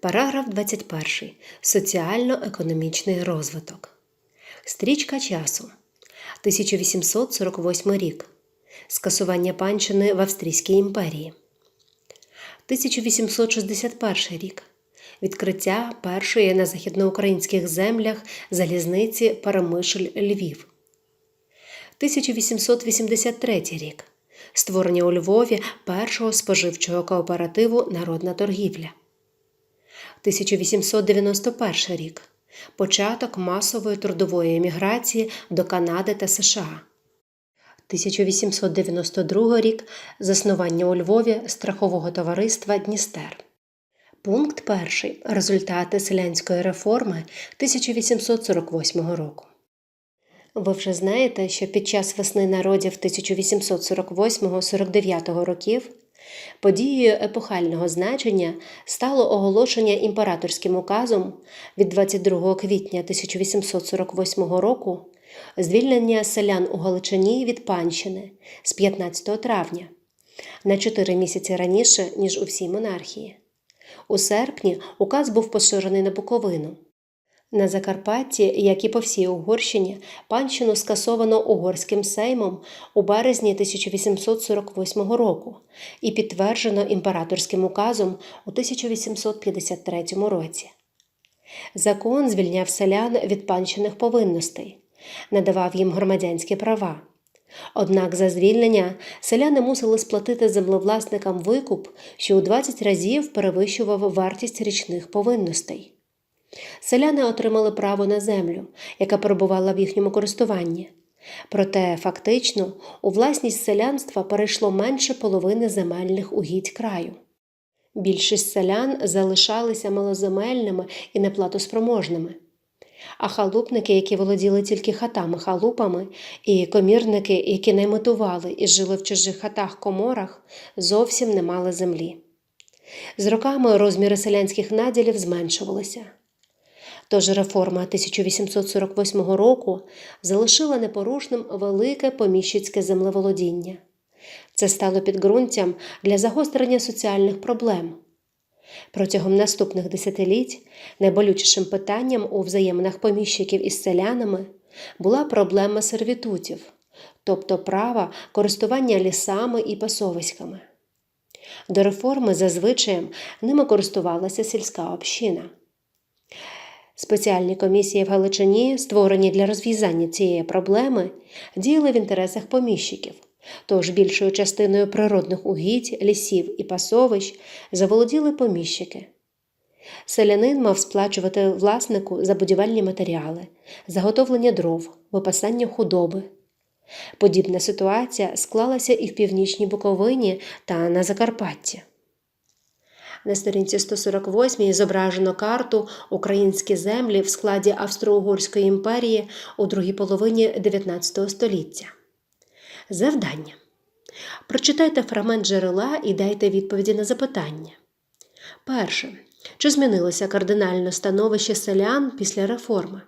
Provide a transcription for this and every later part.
Параграф 21. Соціально-економічний розвиток. Стрічка часу. 1848 рік. Скасування панщини в Австрійській імперії. 1861 рік. Відкриття першої на західноукраїнських землях залізниці Перемишль Львів. 1883 рік. Створення у Львові першого споживчого кооперативу Народна торгівля. 1891 рік. Початок масової трудової еміграції до Канади та США. 1892 рік. Заснування у Львові страхового товариства Дністер. Пункт 1. Результати селянської реформи 1848 року. Ви вже знаєте, що під час весни народів 1848-49 років подією епохального значення стало оголошення імператорським указом від 22 квітня 1848 року звільнення селян у Галичині від панщини з 15 травня на 4 місяці раніше, ніж у всій монархії. У серпні указ був поширений на Буковину. На Закарпатті, як і по всій Угорщині, панщину скасовано угорським сеймом у березні 1848 року і підтверджено імператорським указом у 1853 році. Закон звільняв селян від панщиних повинностей, надавав їм громадянські права. Однак за звільнення селяни мусили сплатити землевласникам викуп, що у 20 разів перевищував вартість річних повинностей. Селяни отримали право на землю, яка перебувала в їхньому користуванні. Проте фактично у власність селянства перейшло менше половини земельних угідь краю. Більшість селян залишалися малоземельними і неплатоспроможними. А халупники, які володіли тільки хатами-халупами, і комірники, які наймитували і жили в чужих хатах-коморах, зовсім не мали землі. З роками розміри селянських наділів зменшувалися. Тож реформа 1848 року залишила непорушним велике поміщицьке землеволодіння. Це стало підґрунтям для загострення соціальних проблем. Протягом наступних десятиліть найболючішим питанням у взаєминах поміщиків із селянами була проблема сервітутів, тобто права користування лісами і пасовиськами. До реформи зазвичай ними користувалася сільська община. Спеціальні комісії в Галичині, створені для розв'язання цієї проблеми, діяли в інтересах поміщиків, тож більшою частиною природних угідь, лісів і пасовищ заволоділи поміщики. Селянин мав сплачувати власнику за будівельні матеріали, заготовлення дров, випасання худоби. Подібна ситуація склалася і в північній Буковині та на Закарпатті. На сторінці 148 зображено карту Українські землі в складі Австро-Угорської імперії у другій половині 19 століття. Завдання. Прочитайте фрагмент джерела і дайте відповіді на запитання. Перше. Чи змінилося кардинально становище селян після реформи?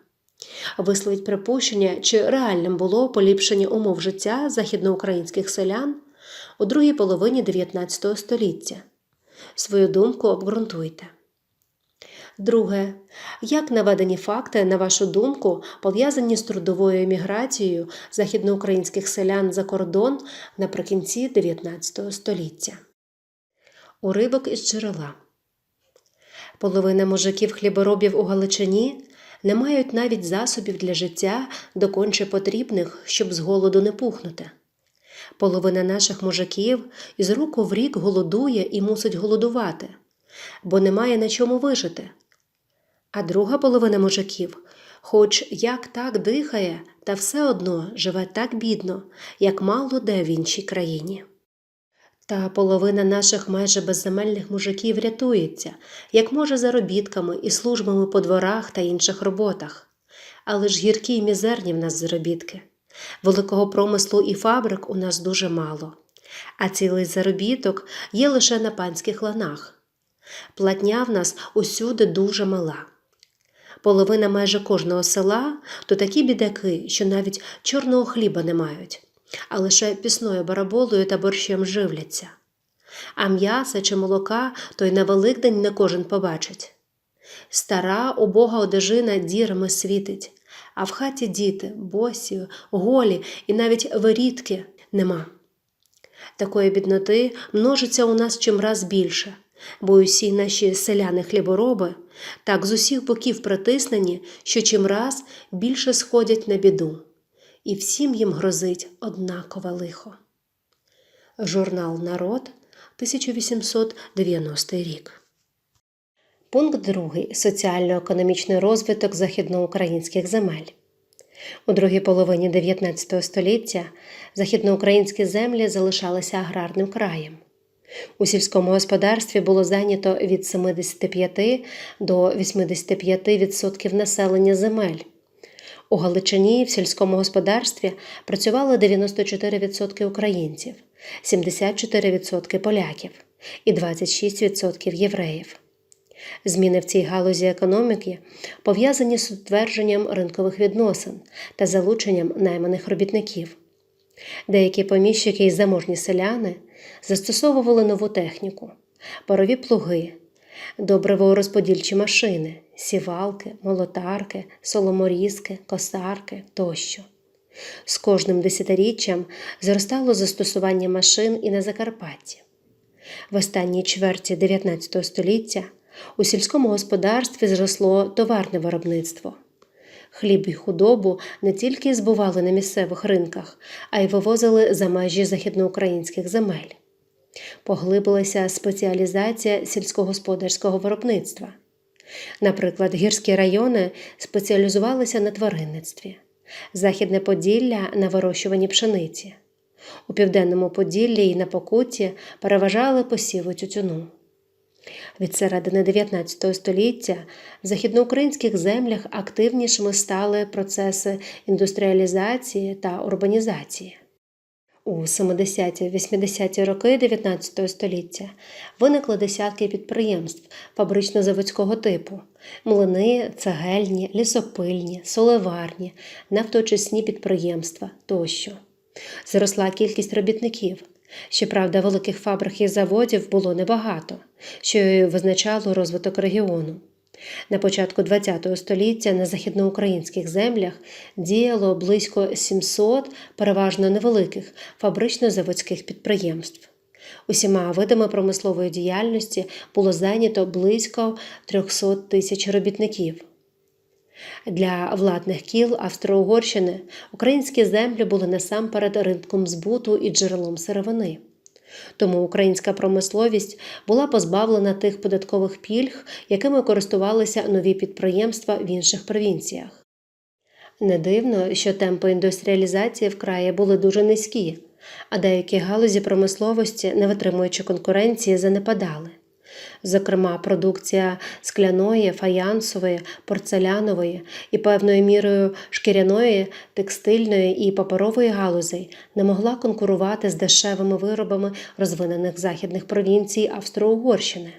Висловіть припущення, чи реальним було поліпшення умов життя західноукраїнських селян у другій половині 19 століття. Свою думку обґрунтуйте. Друге. Як наведені факти, на вашу думку, пов'язані з трудовою еміграцією західноукраїнських селян за кордон наприкінці 19 століття? Уривок із джерела. Половина мужиків хліборобів у Галичині не мають навіть засобів для життя доконче потрібних, щоб з голоду не пухнути. Половина наших мужиків із року в рік голодує і мусить голодувати, бо немає на чому вижити. А друга половина мужиків, хоч як так дихає, та все одно живе так бідно, як мало де в іншій країні. Та половина наших майже безземельних мужиків рятується, як може заробітками і службами по дворах та інших роботах. Але ж гіркі й мізерні в нас заробітки. Великого промислу і фабрик у нас дуже мало, а цілий заробіток є лише на панських ланах. Платня в нас усюди дуже мала. Половина майже кожного села то такі бідаки, що навіть чорного хліба не мають, а лише пісною бараболою та борщем живляться. А м'яса чи молока то й на Великдень не кожен побачить. Стара убога одежина дірами світить, а в хаті діти, босі, голі і навіть вирідки нема. Такої бідноти множиться у нас чимраз більше, бо усі наші селяни-хлібороби так з усіх боків притиснені, що чимраз більше сходять на біду, і всім їм грозить однакове лихо. Журнал Народ 1890 рік. Пункт 2. Соціально-економічний розвиток західноукраїнських земель. У другій половині 19 століття західноукраїнські землі залишалися аграрним краєм. У сільському господарстві було зайнято від 75 до 85% населення земель. У Галичині в сільському господарстві працювало 94% українців, 74% поляків і 26% євреїв. Зміни в цій галузі економіки пов'язані з утвердженням ринкових відносин та залученням найманих робітників. Деякі поміщики і заможні селяни застосовували нову техніку, парові плуги, добриворозподільчі машини, сівалки, молотарки, соломорізки, косарки тощо. З кожним десятиріччям зростало застосування машин і на Закарпатті. В останній чверті 19 століття у сільському господарстві зросло товарне виробництво. Хліб і худобу не тільки збували на місцевих ринках, а й вивозили за межі західноукраїнських земель. Поглибилася спеціалізація сільськогосподарського виробництва. Наприклад, гірські райони спеціалізувалися на тваринництві, Західне Поділля на вирощуванні пшениці. У південному Поділлі і на Покутті переважали посіви тютюну. Від середини 19 століття в західноукраїнських землях активнішими стали процеси індустріалізації та урбанізації. У 70-80-ті роки 19 століття виникли десятки підприємств фабрично-заводського типу: млини, цегельні, лісопильні, солеварні, нафтоочисні підприємства тощо. Зросла кількість робітників. Щоправда, великих фабрик і заводів було небагато, що й визначало розвиток регіону. На початку ХХ століття на західноукраїнських землях діяло близько 700 переважно невеликих фабрично-заводських підприємств. Усіма видами промислової діяльності було зайнято близько 300 тисяч робітників. Для владних кіл Австро-Угорщини українські землі були насамперед ринком збуту і джерелом сировини. Тому українська промисловість була позбавлена тих податкових пільг, якими користувалися нові підприємства в інших провінціях. Не дивно, що темпи індустріалізації в краї були дуже низькі, а деякі галузі промисловості, не витримуючи конкуренції, занепадали. Зокрема, продукція скляної, фаянсової, порцелянової і певною мірою шкіряної, текстильної і паперової галузей не могла конкурувати з дешевими виробами розвинених західних провінцій Австро-Угорщини.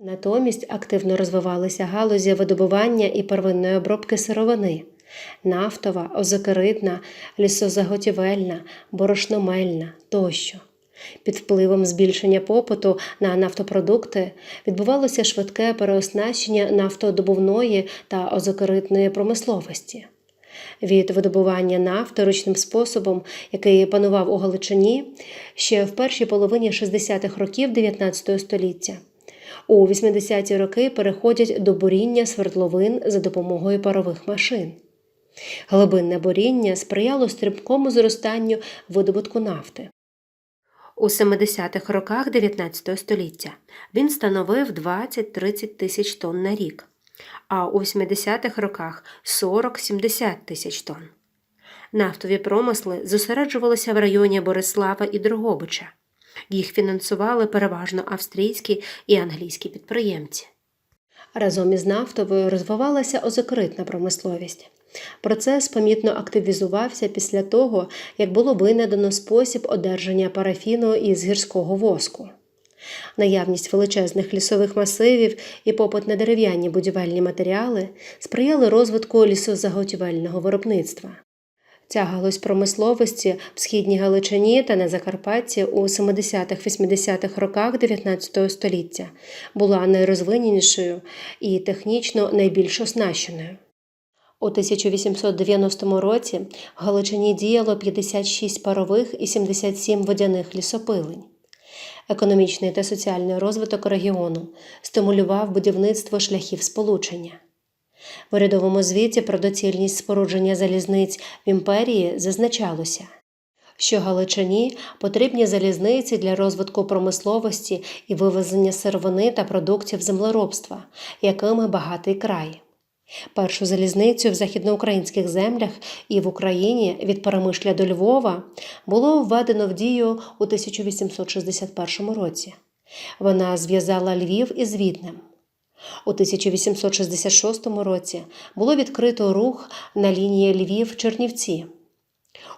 Натомість активно розвивалися галузі видобування і первинної обробки сировини. Нафтова, озокеритна, лісозаготівельна, борошномельна тощо. Під впливом збільшення попиту на нафтопродукти відбувалося швидке переоснащення нафтодобувної та озокеритної промисловості. Від видобування нафти ручним способом, який панував у Галичині ще в першій половині 60-х років 19 століття. У 80-ті роки переходять до буріння свердловин за допомогою парових машин. Глибинне буріння сприяло стрибкому зростанню видобутку нафти. У 70-х роках 19 століття він становив 20-30 тисяч тонн на рік, а у 80-х роках 40-70 тисяч тонн. Нафтові промисли зосереджувалися в районі Борислава і Дрогобича. Їх фінансували переважно австрійські і англійські підприємці. Разом із нафтовою розвивалася озокритна промисловість. Процес помітно активізувався після того, як було винайдено спосіб одержання парафіну із гірського воску. Наявність величезних лісових масивів і попит на дерев'яні будівельні матеріали сприяли розвитку лісозаготівельного виробництва. Ця галузь промисловості в східній Галичині та на Закарпатті у 70-80-х роках 19 століття була найрозвиненішою і технічно найбільш оснащеною. У 1890 році в Галичині діяло 56 парових і 77 водяних лісопилень. Економічний та соціальний розвиток регіону стимулював будівництво шляхів сполучення. В урядовому звіті про доцільність спорудження залізниць в імперії зазначалося, що Галичині потрібні залізниці для розвитку промисловості і вивезення сировини та продуктів землеробства, якими багатий край. Першу залізницю в західноукраїнських землях і в Україні від Перемишля до Львова було введено в дію у 1861 році. Вона зв'язала Львів із Віднем. У 1866 році було відкрито рух на лінії Львів-Чернівці.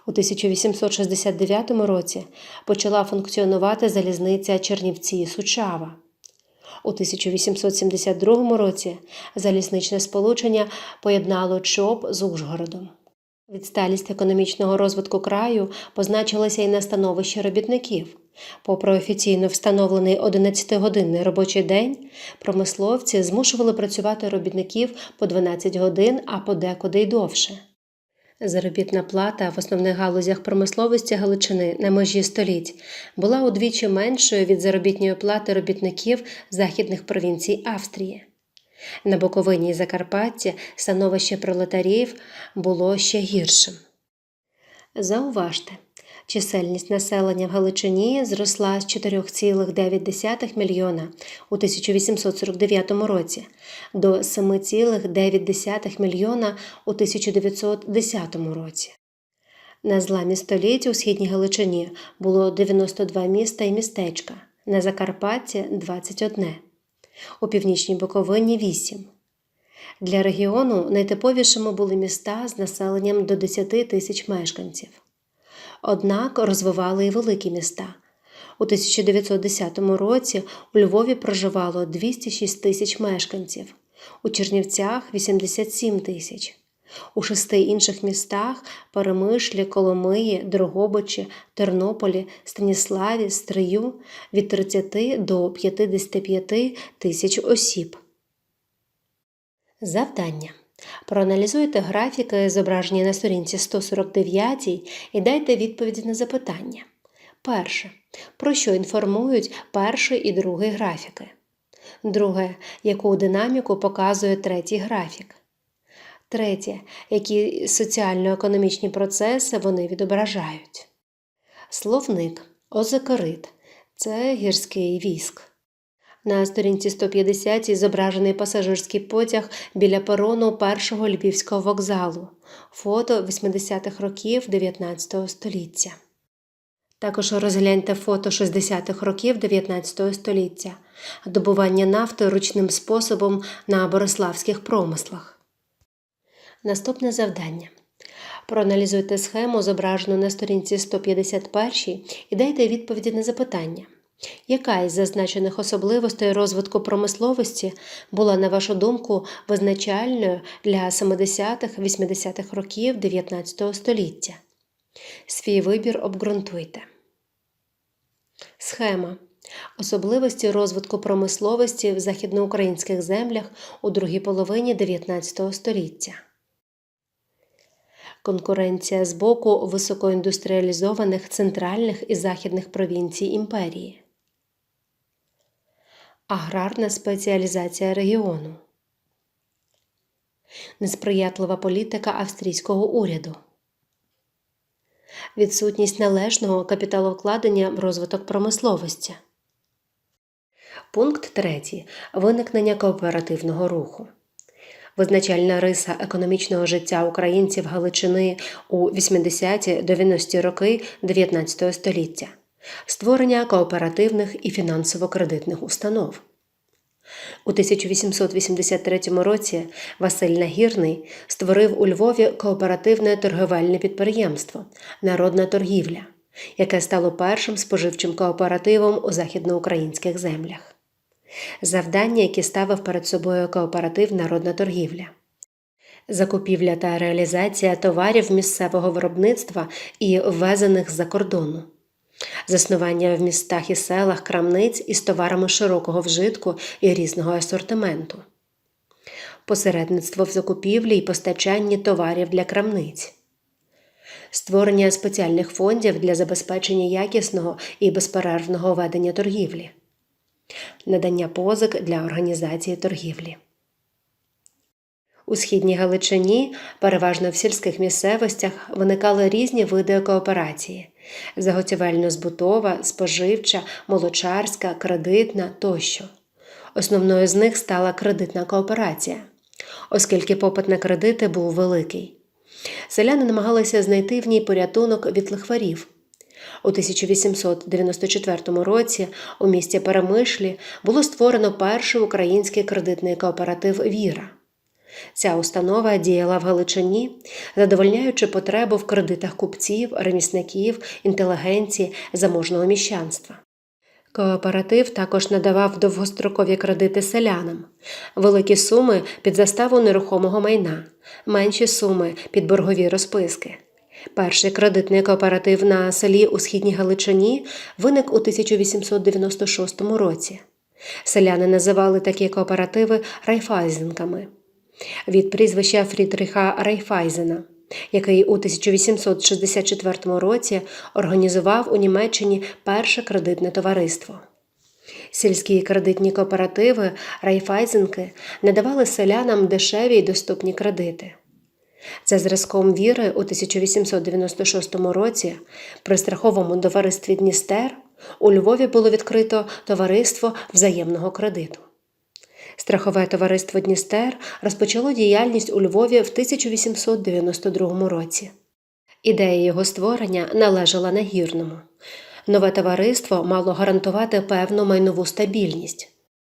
У 1869 році почала функціонувати залізниця Чернівці-Сучава. У 1872 році залізничне сполучення поєднало ЧОП з Ужгородом. Відсталість економічного розвитку краю позначилася і на становищі робітників. Попри офіційно встановлений 11-годинний робочий день, промисловці змушували працювати робітників по 12 годин, а подекуди й довше. Заробітна плата в основних галузях промисловості Галичини на межі століть була удвічі меншою від заробітної плати робітників західних провінцій Австрії. На Буковині і Закарпатті становище пролетарів було ще гіршим. Зауважте, чисельність населення в Галичині зросла з 4,9 мільйона у 1849 році до 7,9 мільйона у 1910 році. На зламі століть у східній Галичині було 92 міста і містечка, на Закарпатті 21, у північній Буковині 8. Для регіону найтиповішими були міста з населенням до 10 тисяч мешканців. Однак розвивали і великі міста. У 1910 році у Львові проживало 206 тисяч мешканців, у Чернівцях 87 тисяч. У шести інших містах Перемишлі, Коломиї, Дрогобичі, Тернополі, Станіславі, Стрию від 30 до 55 тисяч осіб. Завдання. Проаналізуйте графіки, зображені на сторінці 149 і дайте відповіді на запитання. Перше. Про що інформують перший і другий графіки? Друге. Яку динаміку показує третій графік? Третє. Які соціально-економічні процеси вони відображають? Словник Озекорит це гірський віск. На сторінці 150 зображений пасажирський потяг біля перону першого львівського вокзалу, фото 80-х років 19 століття. Також розгляньте фото 60-х років 19 століття, добування нафти ручним способом на бориславських промислах. Наступне завдання. Проаналізуйте схему, зображену на сторінці 151 і дайте відповіді на запитання. Яка із зазначених особливостей розвитку промисловості була, на вашу думку, визначальною для 70-80-х років 19 століття? Свій вибір обґрунтуйте. Схема. Особливості розвитку промисловості в західноукраїнських землях у другій половині 19 століття. Конкуренція з боку високоіндустріалізованих центральних і західних провінцій імперії. Аграрна спеціалізація регіону. Несприятлива політика австрійського уряду. Відсутність належного капіталовкладення в розвиток промисловості. Пункт 3. Виникнення кооперативного руху. Визначальна риса економічного життя українців Галичини у 80-90-ті роки 19 століття створення кооперативних і фінансово-кредитних установ. У 1883 році Василь Нагірний створив у Львові кооперативне торговельне підприємство Народна торгівля, яке стало першим споживчим кооперативом у західноукраїнських землях. Завдання, які ставив перед собою кооператив Народна торгівля. закупівля та реалізація товарів місцевого виробництва і ввезених з-за кордону, заснування в містах і селах крамниць із товарами широкого вжитку і різного асортименту, посередництво в закупівлі і постачанні товарів для крамниць. Створення спеціальних фондів для забезпечення якісного і безперервного ведення торгівлі, надання позик для організації торгівлі. У східній Галичині, переважно в сільських місцевостях, виникали різні види кооперації: заготівельно-збутова, споживча, молочарська, кредитна тощо. Основною з них стала кредитна кооперація, оскільки попит на кредити був великий. Селяни намагалися знайти в ній порятунок від лихварів. У 1894 році у місті Перемишлі було створено перший український кредитний кооператив Віра. Ця установа діяла в Галичині, задовольняючи потребу в кредитах купців, ремісників, інтелігенції, заможного міщанства. Кооператив також надавав довгострокові кредити селянам, великі суми під заставу нерухомого майна, менші суми під боргові розписки. Перший кредитний кооператив на селі у східній Галичині виник у 1896 році. Селяни називали такі кооперативи райфайзенками від прізвища Фрідріха Райфайзена, який у 1864 році організував у Німеччині перше кредитне товариство. Сільські кредитні кооперативи Райфайзенки надавали селянам дешеві й доступні кредити. За зразком віри у 1896 році при страховому товаристві Дністер у Львові було відкрито товариство взаємного кредиту. Страхове товариство Дністер розпочало діяльність у Львові в 1892 році. Ідея його створення належала нагірному. Нове товариство мало гарантувати певну майнову стабільність.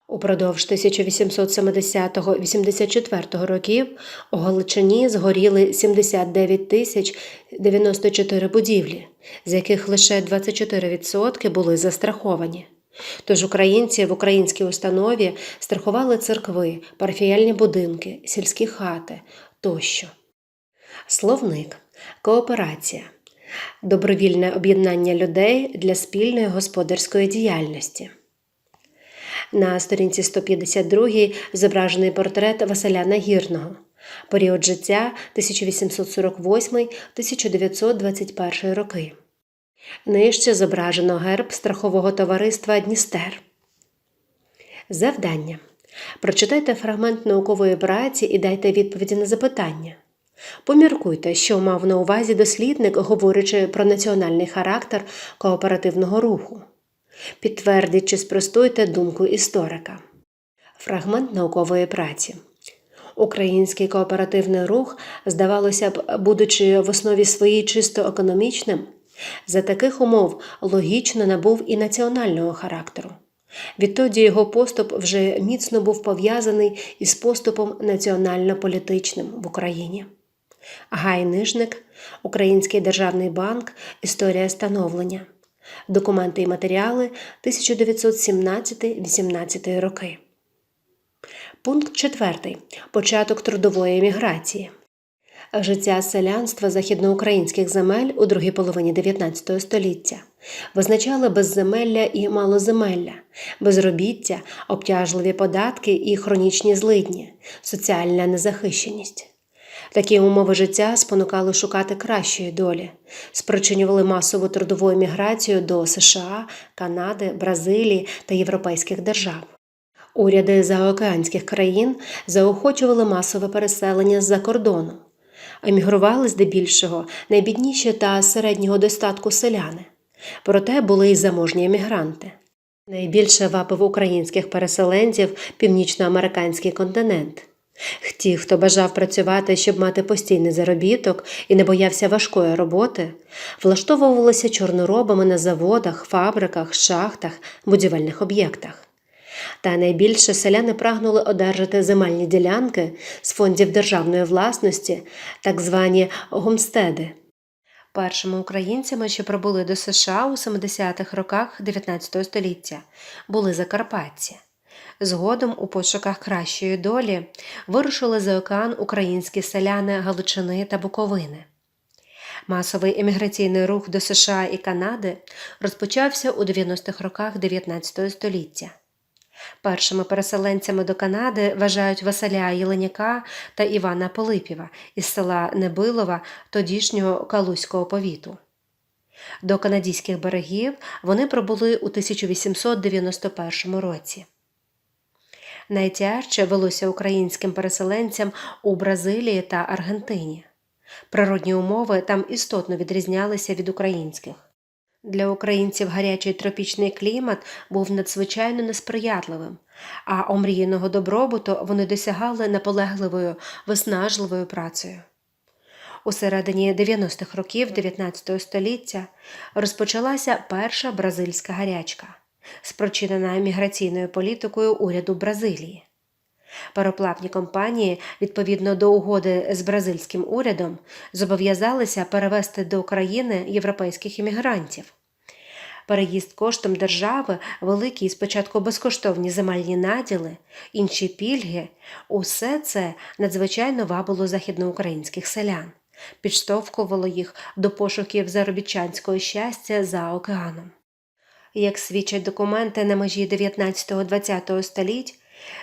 Упродовж 1870-84 років у Галичині згоріли 79 тисяч 94 будівлі, з яких лише 24% були застраховані. Тож українці в українській установі страхували церкви, парафіяльні будинки, сільські хати тощо. Словник кооперація добровільне об'єднання людей для спільної господарської діяльності. На сторінці 152 зображений портрет Василя Нагірного, період життя 1848-1921 роки. Нижче зображено герб страхового товариства Дністер. Завдання. Прочитайте фрагмент наукової праці і дайте відповіді на запитання. Поміркуйте, що мав на увазі дослідник, говорячи про національний характер кооперативного руху. Підтвердіть чи спростуйте думку історика. Фрагмент наукової праці. Український кооперативний рух, здавалося б, будучи в основі своїй чисто економічним, за таких умов логічно набув і національного характеру. Відтоді його поступ вже міцно був пов'язаний із поступом національно-політичним в Україні. Гай Нижник, Український державний банк, Історія становлення. Документи і матеріали 1917-18 роки. Пункт 4. Початок трудової еміграції. Життя селянства західноукраїнських земель у другій половині 19 століття визначали безземелля і малоземелля, безробіття, обтяжливі податки і хронічні злидні, соціальна незахищеність. Такі умови життя спонукали шукати кращої долі, спричинювали масову трудову еміграцію до США, Канади, Бразилії та європейських держав. Уряди заокеанських країн заохочували масове переселення з-за кордону. Емігрували здебільшого найбідніші та середнього достатку селяни. Проте були й заможні емігранти. Найбільше вапив українських переселенців північноамериканський континент. Ті, хто бажав працювати, щоб мати постійний заробіток і не боявся важкої роботи, влаштовувалися чорноробами на заводах, фабриках, шахтах, будівельних об'єктах. Та найбільше селяни прагнули одержати земельні ділянки з фондів державної власності, так звані гомстеди. Першими українцями, що прибули до США у 70-х роках 19 століття, були закарпатці. Згодом у пошуках кращої долі вирушили за океан українські селяни Галичини та Буковини. Масовий еміграційний рух до США і Канади розпочався у 90-х роках 19 століття. Першими переселенцями до Канади вважають Василя Єленяка та Івана Полипєва із села Небилова тодішнього Калузького повіту. До канадських берегів вони прибули у 1891 році. Найтяжче велося українським переселенцям у Бразилії та Аргентині. Природні умови там істотно відрізнялися від українських. Для українців гарячий тропічний клімат був надзвичайно несприятливим, а омріяного добробуту вони досягали наполегливою, виснажливою працею. У середині 90-х років 19 століття розпочалася перша бразильська гарячка, спричинена міграційною політикою уряду Бразилії. Пароплавні компанії, відповідно до угоди з бразильським урядом, зобов'язалися перевести до України європейських іммігрантів. Переїзд коштом держави, великі спочатку безкоштовні земельні наділи, інші пільги усе це надзвичайно вабило західноукраїнських селян, підштовхувало їх до пошуків заробітчанського щастя за океаном. Як свідчать документи на межі 19-20 століть,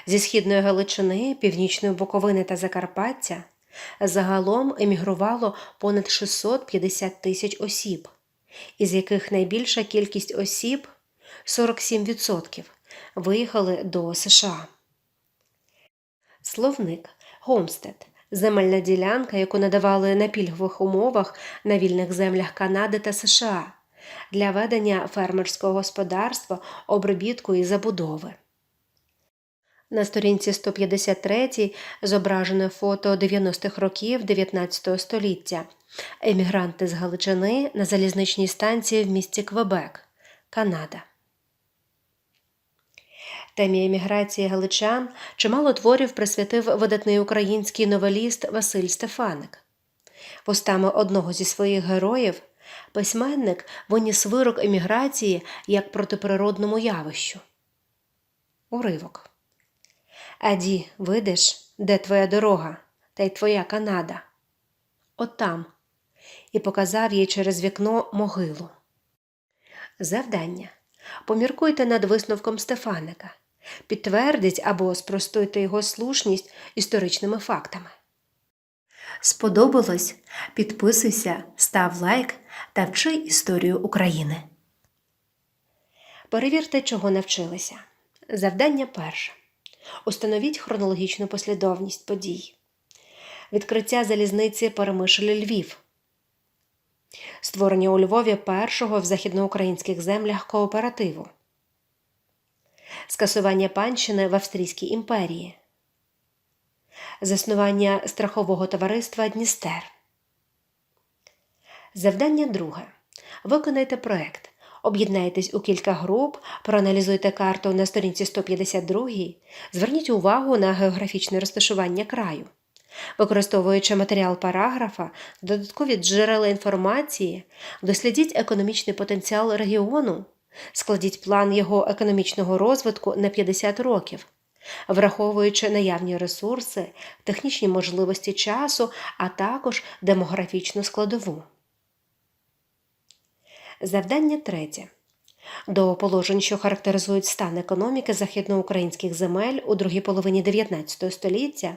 Зі східної Галичини, Північної Буковини та Закарпаття загалом емігрувало понад 650 тисяч осіб, із яких найбільша кількість осіб 47% виїхали до США. Словник Гомстед земельна ділянка, яку надавали на пільгових умовах на вільних землях Канади та США для ведення фермерського господарства, обробітку і забудови. На сторінці 153 зображене фото 90-х років 19 століття. Емігранти з Галичини на залізничній станції в місті Квебек, Канада. Темі еміграції галичан чимало творів присвятив видатний український новеліст Василь Стефаник. Постами одного зі своїх героїв письменник виніс вирок еміграції як протиприродному явищу. Уривок. Аді, видиш, де твоя дорога, та й твоя Канада? От там. І показав їй через вікно могилу. Завдання. Поміркуйте над висновком Стефаника. Підтвердіть або спростуйте його слушність історичними фактами. Сподобалось? Підписуйся, став лайк та вчи історію України. Перевірте, чого навчилися. Завдання перше. Установіть хронологічну послідовність подій. Відкриття залізниці Перемишль Львів. Створення у Львові першого в західноукраїнських землях кооперативу. Скасування панщини в Австрійській імперії. Заснування страхового товариства Дністер. Завдання друге. Виконайте проект. Об'єднайтесь у кілька груп, проаналізуйте карту на сторінці 152, зверніть увагу на географічне розташування краю. Використовуючи матеріал параграфа, додаткові джерела інформації, дослідіть економічний потенціал регіону, складіть план його економічного розвитку на 50 років, враховуючи наявні ресурси, технічні можливості часу, а також демографічну складову. Завдання третє. До положень, що характеризують стан економіки західноукраїнських земель у другій половині 19 століття,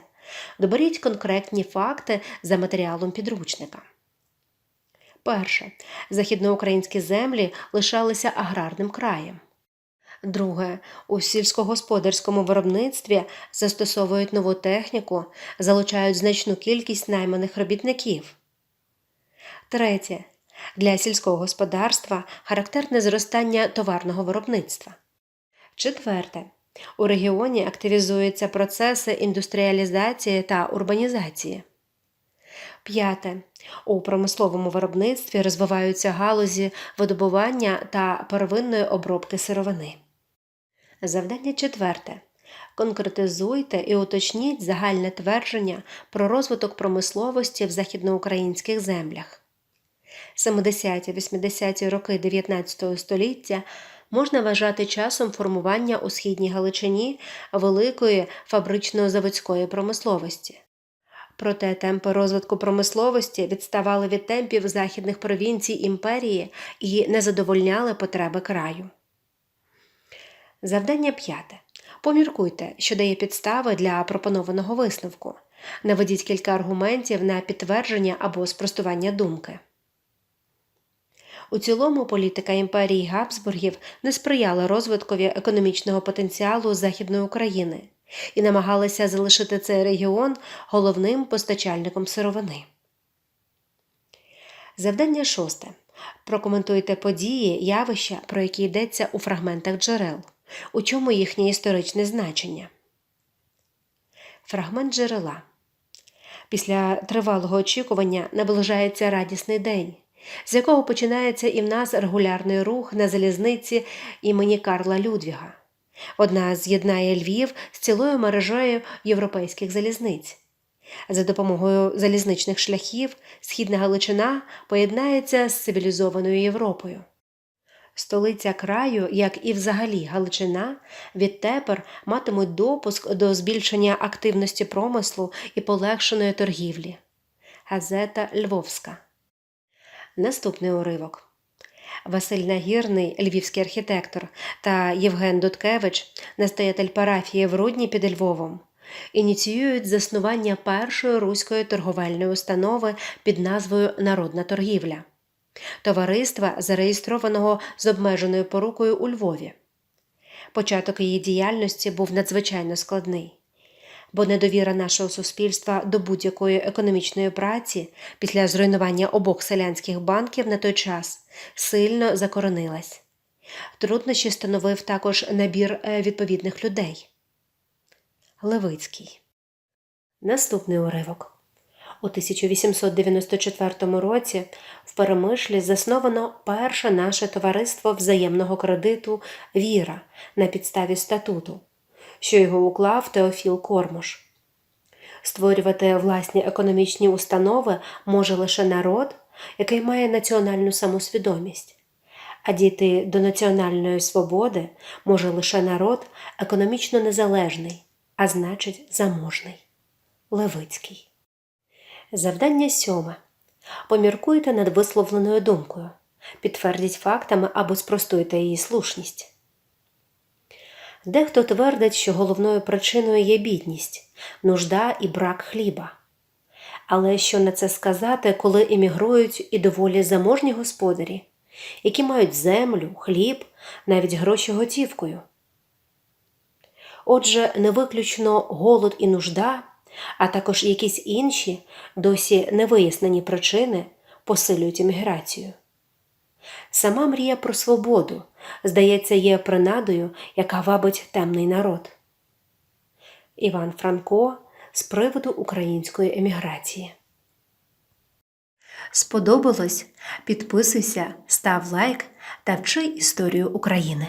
доберіть конкретні факти за матеріалом підручника. Перше. Західноукраїнські землі лишалися аграрним краєм. Друге. У сільськогосподарському виробництві застосовують нову техніку, залучають значну кількість найманих робітників. Третє. Для сільського господарства характерне зростання товарного виробництва. Четверте. У регіоні активізуються процеси індустріалізації та урбанізації. П'яте. У промисловому виробництві розвиваються галузі видобування та первинної обробки сировини. Завдання четверте. Конкретизуйте і уточніть загальне твердження про розвиток промисловості в західноукраїнських землях. 70-80-ті роки 19 століття можна вважати часом формування у східній Галичині великої фабрично-заводської промисловості. Проте темпи розвитку промисловості відставали від темпів західних провінцій імперії і не задовольняли потреби краю. Завдання п'яте. Поміркуйте, що дає підстави для пропонованого висновку. Наведіть кілька аргументів на підтвердження або спростування думки. У цілому політика імперії Габсбургів не сприяла розвиткові економічного потенціалу Західної України і намагалася залишити цей регіон головним постачальником сировини. Завдання шосте. Прокоментуйте події, явища, про які йдеться у фрагментах джерел. У чому їхнє історичне значення? Фрагмент джерела. Після тривалого очікування наближається радісний день, з якого починається і в нас регулярний рух на залізниці імені Карла Людвіга. Одна з'єднає Львів з цілою мережею європейських залізниць. За допомогою залізничних шляхів Східна Галичина поєднається з цивілізованою Європою. Столиця краю, як і взагалі Галичина, відтепер матимуть допуск до збільшення активності промислу і полегшеної торгівлі. Газета Львовська. Наступний уривок. Василь Нагірний, львівський архітектор, та Євген Дудкевич, настоятель парафії в Рудні під Львовом, ініціюють заснування першої руської торговельної установи під назвою Народна торгівля, товариства, зареєстрованого з обмеженою порукою у Львові. Початок її діяльності був надзвичайно складний бо недовіра нашого суспільства до будь-якої економічної праці після зруйнування обох селянських банків на той час сильно закоронилась. Труднощі становив також набір е, відповідних людей. Левицький. Наступний уривок. У 1894 році в Перемишлі засновано перше наше товариство взаємного кредиту Віра на підставі статуту що його уклав Теофіл Кормош. Створювати власні економічні установи може лише народ, який має національну самосвідомість, а дійти до національної свободи може лише народ економічно незалежний, а значить, заможний. Левицький. Завдання сьоме. Поміркуйте над висловленою думкою, підтвердіть фактами або спростуйте її слушність. Дехто твердить, що головною причиною є бідність, нужда і брак хліба. Але що на це сказати, коли емігрують і доволі заможні господарі, які мають землю, хліб, навіть гроші готівкою? Отже, не виключно голод і нужда, а також якісь інші досі невияснені причини посилюють еміграцію. Сама мрія про свободу, здається, є принадою, яка вабить темний народ. Іван Франко з приводу української еміграції. Сподобалось? Підписуйся, став лайк та вчи історію України.